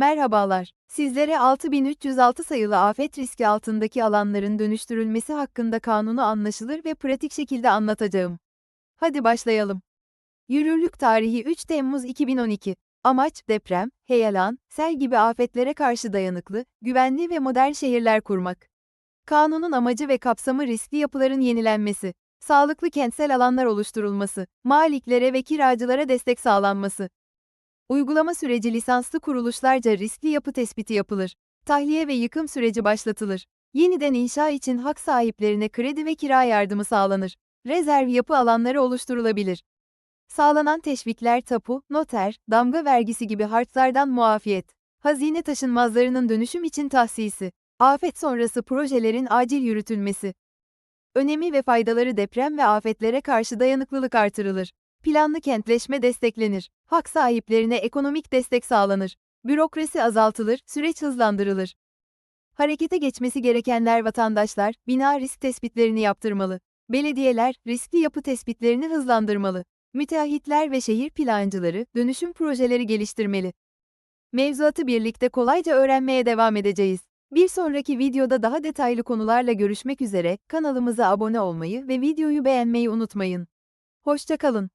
Merhabalar. Sizlere 6306 sayılı afet riski altındaki alanların dönüştürülmesi hakkında kanunu anlaşılır ve pratik şekilde anlatacağım. Hadi başlayalım. Yürürlük tarihi 3 Temmuz 2012. Amaç, deprem, heyelan, sel gibi afetlere karşı dayanıklı, güvenli ve modern şehirler kurmak. Kanunun amacı ve kapsamı riskli yapıların yenilenmesi, sağlıklı kentsel alanlar oluşturulması, maliklere ve kiracılara destek sağlanması. Uygulama süreci lisanslı kuruluşlarca riskli yapı tespiti yapılır. Tahliye ve yıkım süreci başlatılır. Yeniden inşa için hak sahiplerine kredi ve kira yardımı sağlanır. Rezerv yapı alanları oluşturulabilir. Sağlanan teşvikler tapu, noter, damga vergisi gibi harçlardan muafiyet. Hazine taşınmazlarının dönüşüm için tahsisi. Afet sonrası projelerin acil yürütülmesi. Önemi ve faydaları deprem ve afetlere karşı dayanıklılık artırılır. Planlı kentleşme desteklenir. Hak sahiplerine ekonomik destek sağlanır. Bürokrasi azaltılır, süreç hızlandırılır. Harekete geçmesi gerekenler vatandaşlar, bina risk tespitlerini yaptırmalı. Belediyeler, riskli yapı tespitlerini hızlandırmalı. Müteahhitler ve şehir plancıları, dönüşüm projeleri geliştirmeli. Mevzuatı birlikte kolayca öğrenmeye devam edeceğiz. Bir sonraki videoda daha detaylı konularla görüşmek üzere, kanalımıza abone olmayı ve videoyu beğenmeyi unutmayın. Hoşçakalın.